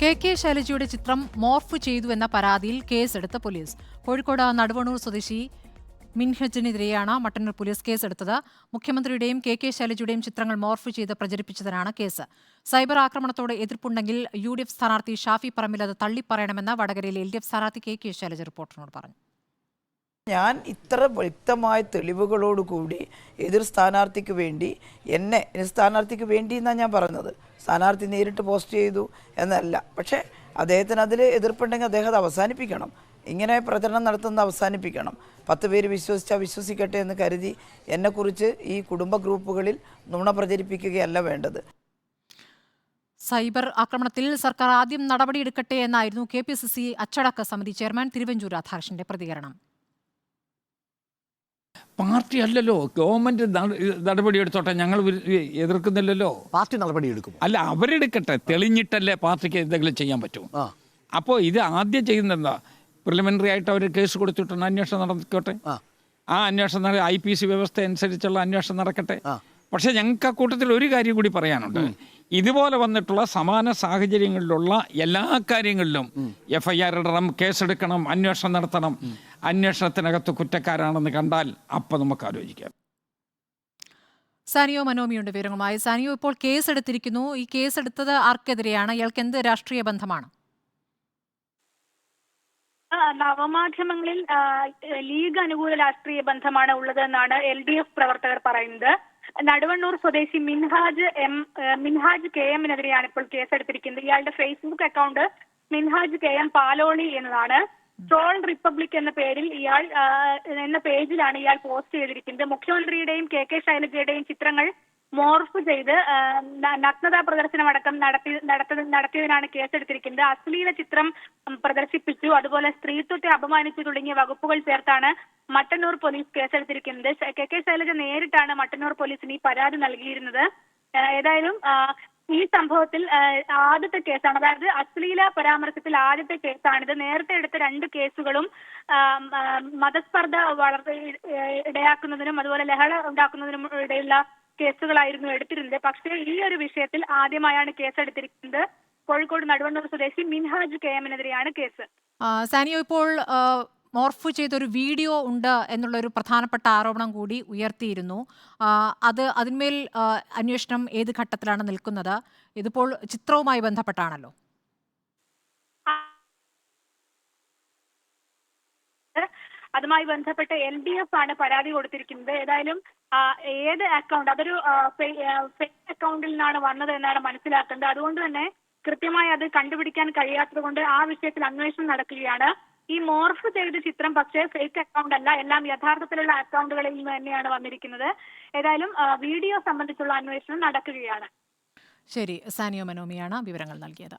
K K ശൈലജയുടെ ചിത്രം morph ചെയ്തു എന്ന പരാതിയിൽ കേസെടുത്ത പോലീസ്. കോഴിക്കോട് നടുവണൂർ സ്വദേശി മിൻഹജിനെതിരെയാണ് മട്ടന്നൂർ പോലീസ് കേസെടുത്തത്. മുഖ്യമന്ത്രിയുടെയും കെ കെ ശൈലജയുടെയും ചിത്രങ്ങൾ മോർഫ് ചെയ്ത് പ്രചരിപ്പിച്ചതിനാണ് കേസ്. സൈബർ ആക്രമണത്തോട് എതിർപ്പുണ്ടെങ്കിൽ യു ഡി എഫ് സ്ഥാനാർത്ഥി ഷാഫി പറമ്പിൽ അത് തള്ളിപ്പറയണമെന്ന് വടകരയിലെ എൽ ഡി എഫ് സ്ഥാനാർത്ഥി കെ കെ ശൈലജ റിപ്പോർട്ടറിനോട് പറഞ്ഞു. ഞാൻ ഇത്ര വ്യക്തമായ തെളിവുകളോട് കൂടി എതിർ സ്ഥാനാർത്ഥിക്ക് വേണ്ടി എന്നെ സ്ഥാനാർത്ഥിക്ക് വേണ്ടി എന്നാണ് ഞാൻ പറഞ്ഞത്. സ്ഥാനാർത്ഥി നേരിട്ട് പോസ്റ്റ് ചെയ്തു എന്നല്ല. പക്ഷേ അദ്ദേഹത്തിന് അതിൽ എതിർപ്പുണ്ടെങ്കിൽ അദ്ദേഹം അത് അവസാനിപ്പിക്കണം. ഇങ്ങനെ പ്രചരണം നടത്തുന്നത് അവസാനിപ്പിക്കണം. പത്ത് പേര് വിശ്വസിച്ചാൽ വിശ്വസിക്കട്ടെ എന്ന് കരുതി എന്നെക്കുറിച്ച് ഈ കുടുംബ ഗ്രൂപ്പുകളിൽ നുണ പ്രചരിപ്പിക്കുകയല്ല വേണ്ടത്. സൈബർ ആക്രമണത്തിൽ സർക്കാർ ആദ്യം നടപടിയെടുക്കട്ടെ എന്നായിരുന്നു കെ പി സി സി അച്ചടക്ക സമിതി ചെയർമാൻ തിരുവഞ്ചൂർ രാധാകൃഷ്ണന്റെ പ്രതികരണം. പാർട്ടി അല്ലല്ലോ ഗവൺമെന്റ് നട- നടപടി എടുത്തോട്ടെ ഞങ്ങൾ എതിർക്കുന്നില്ലല്ലോ. പാർട്ടി നടപടി നടപടിയെടുക്കും. അല്ല അവരെടുക്കട്ടെ. തെളിഞ്ഞിട്ടല്ലേ പാർട്ടിക്ക് എന്തെങ്കിലും ചെയ്യാൻ പറ്റും. അപ്പോൾ ഇത് ആദ്യം ചെയ്യുന്നെന്താ പ്രിലിമിനറി ആയിട്ട് അവർ കേസ് കൊടുത്തിട്ടുണ്ട് അന്വേഷണം നടക്കട്ടെ. ആ. അന്വേഷണം ഐ പി സി വ്യവസ്ഥ അനുസരിച്ചുള്ള അന്വേഷണം നടക്കട്ടെ. പക്ഷേ പക്ഷെ ഞങ്ങൾക്ക് ആ കൂട്ടത്തിൽ ഒരു കാര്യം കൂടി പറയാനുണ്ട്. ഇതുപോലെ വന്നിട്ടുള്ള സമാന സാഹചര്യങ്ങളിലുള്ള എല്ലാ കാര്യങ്ങളിലും എഫ് ഐ ആർ ഇടണം കേസെടുക്കണം അന്വേഷണം നടത്തണം. അന്വേഷണത്തിനകത്ത് കുറ്റക്കാരാണെന്ന് കണ്ടാൽ അപ്പം നമുക്ക് ആലോചിക്കാം. സാനിയോ മനോമിയുണ്ട് വിവരങ്ങളുമായി. സാനിയോ ഇപ്പോൾ കേസെടുത്തിരിക്കുന്നു. ഈ കേസെടുത്തത് ആർക്കെതിരെയാണ്? ഇയാൾക്ക് എന്ത് രാഷ്ട്രീയ ബന്ധമാണ്? നവമാധ്യമങ്ങളിൽ ലീഗ് അനുകൂല രാഷ്ട്രീയ ബന്ധമാണ് ഉള്ളതെന്നാണ് എൽ ഡി എഫ് പ്രവർത്തകർ പറയുന്നത്. നടുവണ്ണൂർ സ്വദേശി മിൻഹാജ് എം മിൻഹാജ് കെ എമ്മിനെതിരെയാണ് ഇപ്പോൾ കേസെടുത്തിരിക്കുന്നത്. ഇയാളുടെ Facebook account Minhaj K M Paloli എന്നതാണ്. ട്രോൾ റിപ്പബ്ലിക് എന്ന പേരിൽ ഇയാൾ എന്ന പേജിലാണ് ഇയാൾ പോസ്റ്റ് ചെയ്തിരിക്കുന്നത്. മുഖ്യമന്ത്രിയുടെയും കെ കെ ശൈലജയുടെയും ചിത്രങ്ങൾ മോർഫ് ചെയ്ത് നഗ്നതാ പ്രദർശനമടക്കം നടത്തി നടത്തി നടത്തിയതിനാണ് കേസെടുത്തിരിക്കുന്നത്. അശ്ലീല ചിത്രം പ്രദർശിപ്പിച്ചു. അതുപോലെ സ്ത്രീത്വത്തെ അപമാനിച്ചു തുടങ്ങിയ വകുപ്പുകൾ ചേർത്താണ് മട്ടന്നൂർ പോലീസ് കേസെടുത്തിരിക്കുന്നത്. കെ കെ ശൈലജ നേരിട്ടാണ് മട്ടന്നൂർ പോലീസിന് ഈ പരാതി നൽകിയിരുന്നത്. ഏതായാലും ഈ സംഭവത്തിൽ ആദ്യത്തെ കേസാണ്. അതായത് അശ്ലീല പരാമർശത്തിൽ ആദ്യത്തെ കേസാണിത് നേരത്തെ എടുത്ത രണ്ട് കേസുകളും മതസ്പർദ്ധ വളർത്ത ഇടയാക്കുന്നതിനും അതുപോലെ ലഹള ഉണ്ടാക്കുന്നതിനും ഇടയുള്ള കേസുകളായിരുന്നു എടുത്തിരുന്നത്. പക്ഷേ ഈ ഒരു വിഷയത്തിൽ ആദ്യമായാണ് കേസെടുത്തിരിക്കുന്നത്. കോഴിക്കോട് നടുവണ്ണൂർ സ്വദേശി മിൻഹാജ് കെ എമ്മിനെതിരെയാണ് കേസ്. സാനിയോ ഇപ്പോൾ മോർഫ് ചെയ്തൊരു വീഡിയോ ഉണ്ട് എന്നുള്ളൊരു പ്രധാനപ്പെട്ട ആരോപണം കൂടി ഉയർത്തിയിരുന്നു. അത് അതിന്മേൽ അന്വേഷണം ഏത് ഘട്ടത്തിലാണ് നിൽക്കുന്നത്? ഇതിപ്പോൾ ചിത്രവുമായി ബന്ധപ്പെട്ടാണല്ലോ. അതുമായി ബന്ധപ്പെട്ട് എൽ ഡി എഫ് ആണ് പരാതി കൊടുത്തിരിക്കുന്നത്. ഏതായാലും ഏത് അക്കൗണ്ട് അതൊരു അക്കൗണ്ടിൽ നിന്നാണ് വന്നത് എന്നാണ് മനസ്സിലാക്കുന്നത് അതുകൊണ്ട് തന്നെ കൃത്യമായി അത് കണ്ടുപിടിക്കാൻ കഴിയാത്തത് കൊണ്ട് ആ വിഷയത്തിൽ അന്വേഷണം നടക്കുകയാണ്. ഈ മോർഫ് ചെയ്ത ചിത്രം പക്ഷേ ഫേക്ക് അക്കൗണ്ട് അല്ല എല്ലാം യഥാർത്ഥത്തിലുള്ള അക്കൗണ്ടുകളിൽ നിന്ന് തന്നെയാണ് വന്നിരിക്കുന്നത്. ഏതായാലും വീഡിയോ സംബന്ധിച്ചുള്ള അന്വേഷണം നടക്കുകയാണ്. ശരി സാനിയോ മനോമിയാണ് വിവരങ്ങൾ നൽകിയത്.